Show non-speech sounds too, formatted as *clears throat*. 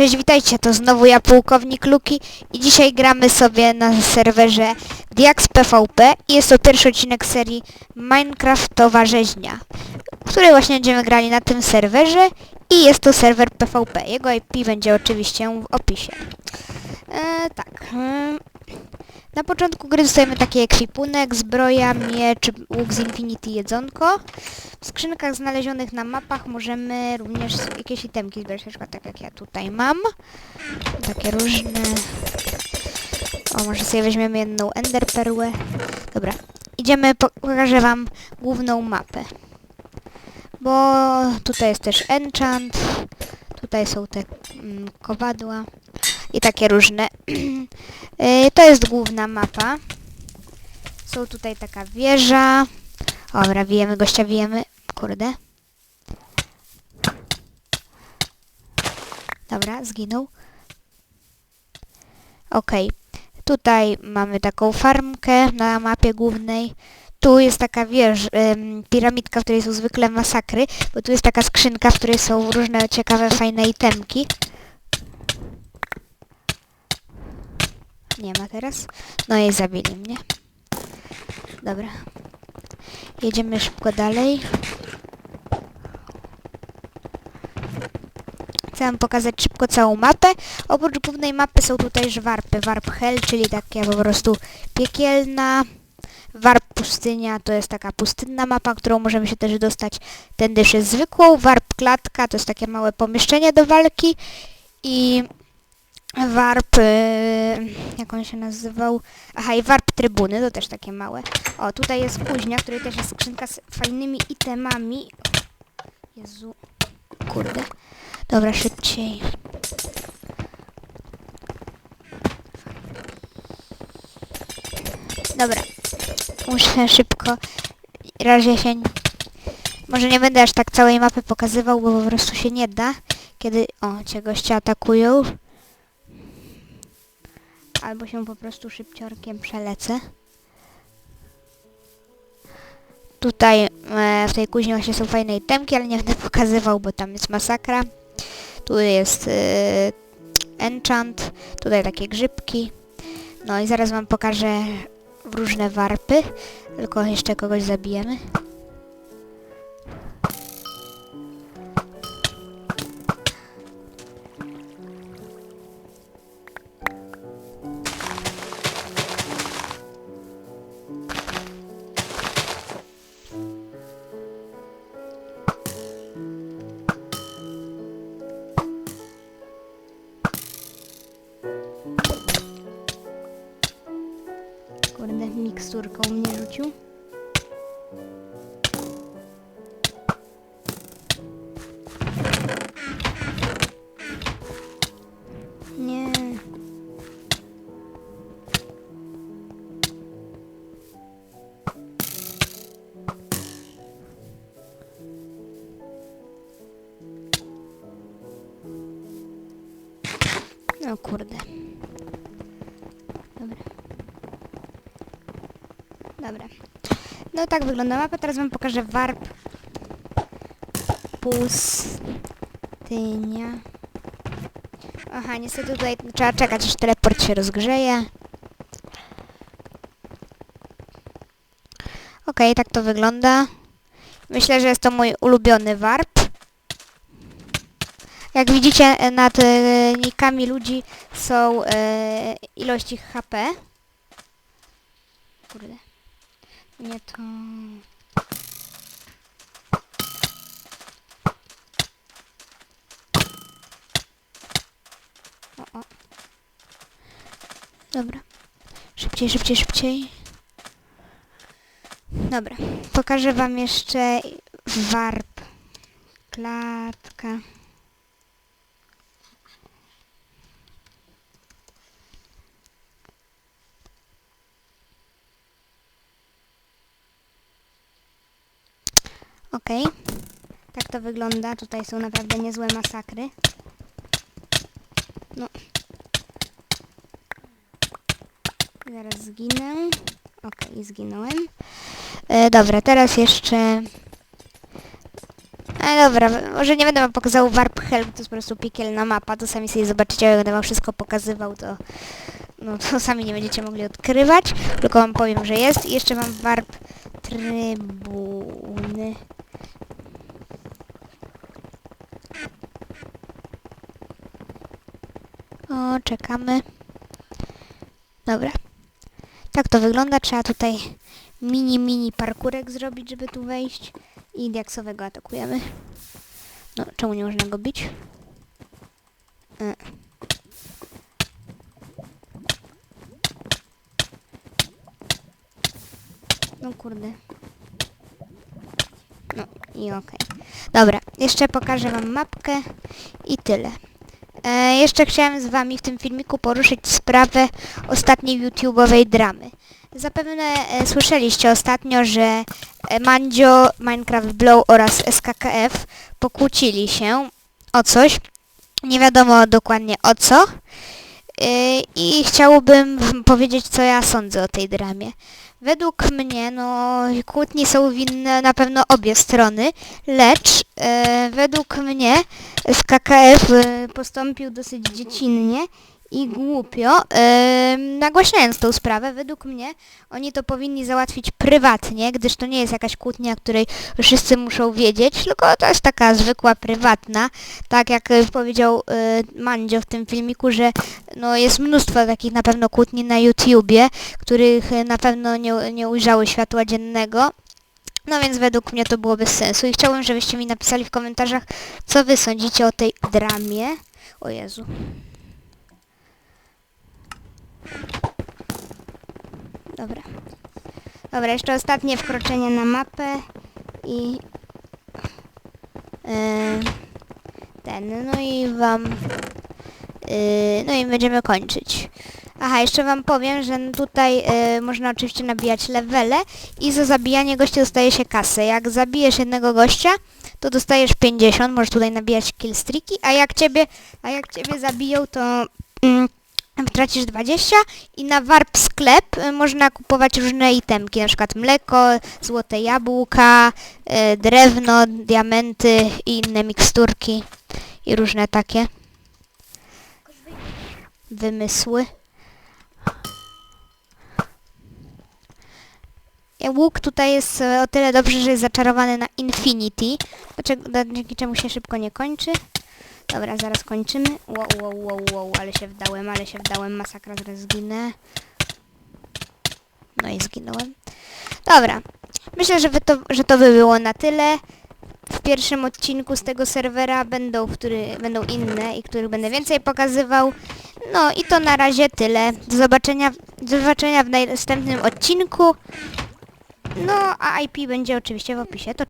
Cześć, witajcie, to znowu ja, pułkownik Luki i dzisiaj gramy sobie na serwerze Diax PvP i jest to pierwszy odcinek serii Minecraftowa rzeźnia, w której właśnie będziemy grali na tym serwerze i jest to serwer PvP. Jego IP będzie oczywiście w opisie. E, tak. Na początku gry dostajemy taki ekwipunek, zbroja, miecz, łuk z Infinity, jedzonko. W skrzynkach znalezionych na mapach możemy również jakieś itemki zbierać, na przykład tak jak ja tutaj mam. Takie różne... O, może sobie weźmiemy jedną ender perłę. Dobra, idziemy, po- pokażę wam główną mapę. Bo tutaj jest też enchant, tutaj są te mm, kowadła i takie różne. *clears throat* Y, to jest główna mapa. Są tutaj taka wieża. Dobra, bijemy gościa, bijemy. Kurde. Dobra, zginął. Okej. Tutaj mamy taką farmkę na mapie głównej. Tu jest taka wież, ym, piramidka, w której są zwykle masakry, bo tu jest taka skrzynka, w której są różne ciekawe, fajne itemki. Nie ma teraz. No i zabili mnie. Dobra. Jedziemy szybko dalej. Chcę wam pokazać szybko całą mapę. Oprócz głównej mapy są tutaj też warpy. Warp Hell, czyli taka po prostu piekielna. Warp Pustynia to jest taka pustynna mapa, którą możemy się też dostać tędy przez zwykłą. Warp Klatka to jest takie małe pomieszczenie do walki. I Warp, jak on się nazywał? Aha, i Warp Trybuny, to też takie małe. O, tutaj jest kuźnia, w której też jest skrzynka z fajnymi itemami. Jezu, kurde. Dobra, szybciej. Dobra, muszę szybko. Razie się... Może nie będę aż tak całej mapy pokazywał, bo po prostu się nie da. Kiedy... O, cię goście atakują. Albo się po prostu szybciorkiem przelecę. Tutaj e, w tej kuźni właśnie są fajne itemki, ale nie będę *laughs* pokazywał, bo tam jest masakra. Tu jest e, enchant, tutaj takie grzybki. No i zaraz wam pokażę różne warpy. Tylko jeszcze kogoś zabijemy. Kurde, miksturką mnie rzucił. Nie. O kurde. Dobra. No tak wygląda mapa. Teraz wam pokażę warp. Pustynia. Aha, niestety tutaj trzeba czekać, aż teleport się rozgrzeje. Okej, tak to wygląda. Myślę, że jest to mój ulubiony warp. Jak widzicie, e, nad e, nikami ludzi są e, ilości HP. Kurde. Nie to... O, o. Dobra. Szybciej, szybciej, szybciej. Dobra. Pokażę wam jeszcze warp. Klatka. Okej. Tak to wygląda. Tutaj są naprawdę niezłe masakry. No. Zaraz zginę. Okej, zginąłem. E, dobra, teraz jeszcze... No dobra, może nie będę wam pokazał Warp Hell, bo to jest po prostu piekielna mapa, to sami sobie zobaczycie, jak będę wam wszystko pokazywał, to no to *laughs* sami nie będziecie mogli odkrywać, tylko wam powiem, że jest. I jeszcze mam Warp Trybuny. Czekamy. Dobra. Tak to wygląda, trzeba tutaj mini, mini parkurek zrobić, żeby tu wejść. I diaksowego atakujemy. No, czemu nie można go bić? E. No kurde. No i okej. Dobra, jeszcze pokażę wam mapkę i tyle. E, jeszcze chciałem z wami w tym filmiku poruszyć sprawę ostatniej YouTube'owej dramy. Zapewne e, słyszeliście ostatnio, że e, Mandzio, Minecraft Blow oraz SKKF pokłócili się o coś. Nie wiadomo dokładnie o co. Yy, I chciałbym powiedzieć, co ja sądzę o tej dramie. Według mnie, no, kłótni są winne na pewno obie strony, lecz e, według mnie SKKF e, postąpił dosyć dziecinnie i głupio, e, nagłaśniając tą sprawę. Według mnie oni to powinni załatwić prywatnie, gdyż to nie jest jakaś kłótnia, której wszyscy muszą wiedzieć, tylko to jest taka zwykła, prywatna. Tak jak e, powiedział e, Mandzio w tym filmiku, że no, jest mnóstwo takich na pewno kłótni na YouTubie, których e, na pewno nie, nie ujrzały światła dziennego. No więc według mnie to było bez sensu i chciałbym, żebyście mi napisali w komentarzach, co wy sądzicie o tej dramie. O Jezu. Dobra. Dobra, jeszcze ostatnie wkroczenie na mapę i e, ten, no i wam Yy, no i będziemy kończyć. Aha, jeszcze wam powiem, że tutaj yy, można oczywiście nabijać levele i za zabijanie gościa dostaje się kasę. Jak zabijesz jednego gościa, to dostajesz 50, możesz tutaj nabijać killstreaki, a jak ciebie, a jak ciebie zabiją, to mm, tracisz 20 i na warp sklep y, można kupować różne itemki, na przykład mleko, złote jabłka, y, drewno, diamenty i inne miksturki i różne takie wymysły. Łuk tutaj jest e, o tyle dobrze, że jest zaczarowany na Infinity, dzięki czemu się szybko nie kończy. Dobra, zaraz kończymy. Wow, wow, wow, wow, ale się wdałem, ale się wdałem, masakra, zaraz zginę. No i zginąłem. Dobra, myślę, że, to, że to by było na tyle. W pierwszym odcinku z tego serwera będą, który, będą inne i których będę więcej pokazywał. No i to na razie tyle. Do zobaczenia, do zobaczenia w następnym odcinku. No, a IP będzie oczywiście w opisie. To